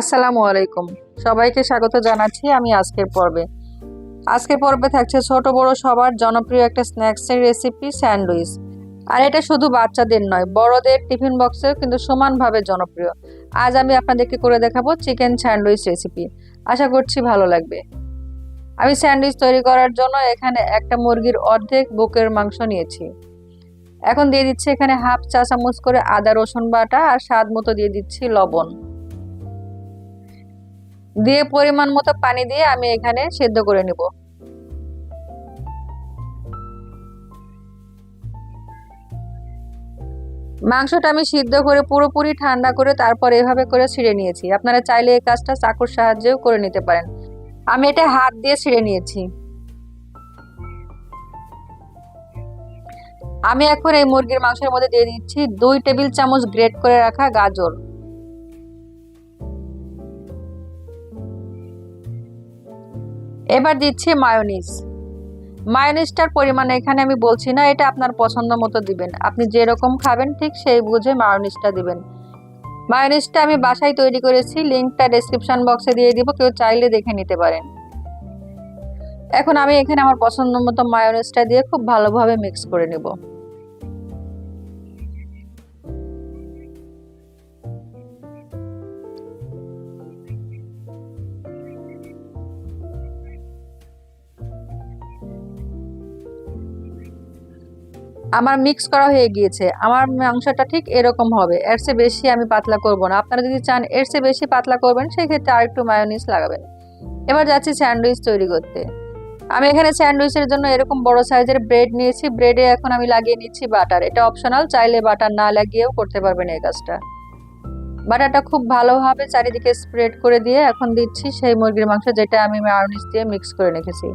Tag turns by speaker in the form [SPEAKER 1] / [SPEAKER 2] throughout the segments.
[SPEAKER 1] আসসালামু আলাইকুম। সবাইকে স্বাগত জানাচ্ছি আমি আজকের পর্বে। আজকের পর্বে থাকছে ছোট বড় সবার জনপ্রিয় একটা স্ন্যাক্সের রেসিপি স্যান্ডউইচ। আর এটা শুধু বাচ্চাদের নয়, বড়দের টিফিন বক্সেও কিন্তু সমানভাবে জনপ্রিয়। আজ আমি আপনাদেরকে করে দেখাবো চিকেন স্যান্ডউইচ রেসিপি। আশা করছি ভালো লাগবে। আমি স্যান্ডউইচ তৈরি করার জন্য এখানে একটা মুরগির অর্ধেক বুকের মাংস নিয়েছি। এখন দিয়ে দিচ্ছি এখানে হাফ চা চামচ করে আদা রসুন বাটা আর স্বাদ মতো দিয়ে দিচ্ছি লবণ। দিয়ে পরিমাণ মতো পানি দিয়ে আমি এখানে সেদ্ধ করে নিব। মাংসটা আমি সিদ্ধ করে পুরোপুরি ঠান্ডা করে তারপর এভাবে করে ছিঁড়ে নিয়েছি। আপনারা চাইলে এই কাজটা চাকুর সাহায্যেও করে নিতে পারেন। আমি এটা হাত দিয়ে ছিঁড়ে নিয়েছি। আমি এখন এই মুরগির মাংসের মধ্যে দিয়ে দিচ্ছি দুই টেবিল চামচ গ্রেট করে রাখা গাজর। এবার দিচ্ছি মায়োনিজ। মায়োনিসটার পরিমাণ এখানে আমি বলছি না, এটা আপনার পছন্দ মতো দিবেন। আপনি যেরকম খাবেন, ঠিক সেই বুঝে মায়োনিজটা দিবেন। মায়োনিজটা আমি বাসায় তৈরি করেছি, লিঙ্কটা ডেসক্রিপশন বক্সে দিয়ে দিব, কেউ চাইলে দেখে নিতে পারেন। এখন আমি এখানে আমার পছন্দ মতো মায়োনিজটা দিয়ে খুব ভালোভাবে মিক্স করে নেব। আমার মিক্স করা হয়ে গিয়েছে। আমার মাংসটা ঠিক এরকম হবে। এর চেয়ে বেশি আমি পাতলা করব না। আপনারা যদি চান এর চেয়ে বেশি পাতলা করবেন সেই ক্ষেত্রে আর একটু মায়োনিজ লাগাবেন। এবার যাচ্ছি স্যান্ডউইচ তৈরি করতে। আমি এখানে স্যান্ডউইচের জন্য এরকম বড় সাইজের ব্রেড নিয়েছি। ব্রেডে এখন আমি লাগিয়ে নিচ্ছি বাটার এটা অপশনাল চাইলে বাটার না লাগিয়েও করতে পারবেন এই কাজটা। বাটারটা খুব ভালোভাবে চারিদিকে স্প্রেড করে দিয়ে এখন দিচ্ছি সেই মুরগির মাংস, যেটা আমি মায়োনিজ দিয়ে মিক্স করে রেখেছি।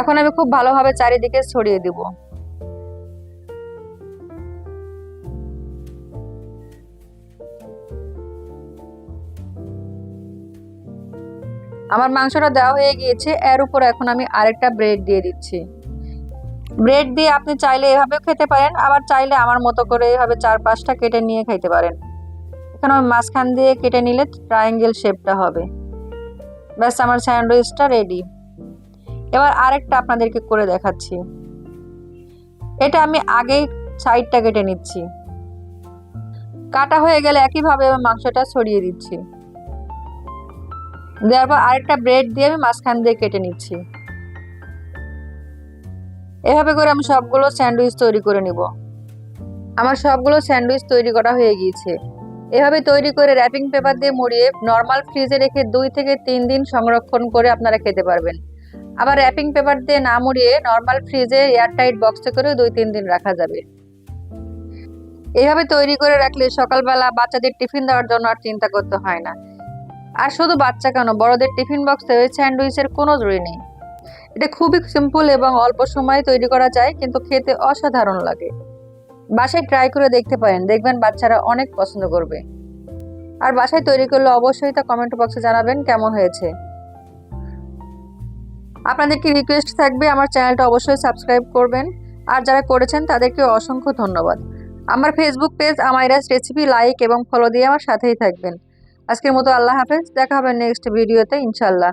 [SPEAKER 1] এখন আমি খুব ভালোভাবে চারিদিকে ছড়িয়ে দিব। আমার মাংসটা দেওয়া হয়ে গিয়েছে, এর উপর এখন আমি আরেকটা ব্রেড দিয়ে দিচ্ছি। ব্রেড দিয়ে আপনি চাইলে এভাবেও খেতে পারেন, আবার চাইলে আমার মতো করে এভাবে চার পাঁচটা কেটে নিয়ে খাইতে পারেন। এখানে আমি মাঝখান দিয়ে কেটে নিলে ট্রায়াঙ্গেল শেপটা হবে। ব্যাস, আমার স্যান্ডউইচটা রেডি এবার আরেকটা আপনাদেরকে করে দেখাচ্ছি। এটা আমি আগেই সাইডটা কেটে নিচ্ছি। কাটা হয়ে গেলে একইভাবে মাংসটা ছড়িয়ে দিচ্ছি। দেওয়ার পর আরেকটা ব্রেড দিয়ে আমি মাঝখান দিয়ে কেটে নিচ্ছি। এভাবে করে আমি সবগুলো স্যান্ডউইচ তৈরি করে নিব। আমার সবগুলো স্যান্ডউইচ তৈরি করা হয়ে গিয়েছে। এভাবে তৈরি করে র্যাপিং পেপার দিয়ে মুড়িয়ে নর্মাল ফ্রিজে রেখে দুই থেকে তিন দিন সংরক্ষণ করে আপনারা খেতে পারবেন। আবার র্যাপিং পেপার দিয়ে না মুড়িয়ে নর্মাল ফ্রিজে এয়ারটাইট বক্সে করে দুই, তিন দিন রাখা যাবে। এইভাবে তৈরি করে রাখলে সকালবেলা বাচ্চাদের টিফিন দেওয়ার জন্য আর চিন্তা করতে হয় না। আর শুধু বাচ্চা কেন, বড়দের টিফিন বক্সে ওই স্যান্ডউইচের কোনো জরুরি নেই। এটা খুবই সিম্পল এবং অল্প সময়ে তৈরি করা যায়, কিন্তু খেতে অসাধারণ লাগে। বাসায় ট্রাই করে দেখতে পারেন, দেখবেন বাচ্চারা অনেক পছন্দ করবে। আর বাসায় তৈরি করলে অবশ্যই তা কমেন্ট বক্সে জানাবেন কেমন হয়েছে। আপনাদের কি রিকোয়েস্ট থাকবে, আমার চ্যানেলটা অবশ্যই সাবস্ক্রাইব করবেন। আর যারা করেছেন, তাদেরকে অসংখ্য ধন্যবাদ। আমার ফেসবুক পেজ আমাইরাস রেসিপি লাইক এবং ফলো দিয়ে আমার সাথেই থাকবেন। আজকের মতো আল্লাহ হাফেজ, দেখা হবে নেক্সট ভিডিওতে ইনশাল্লাহ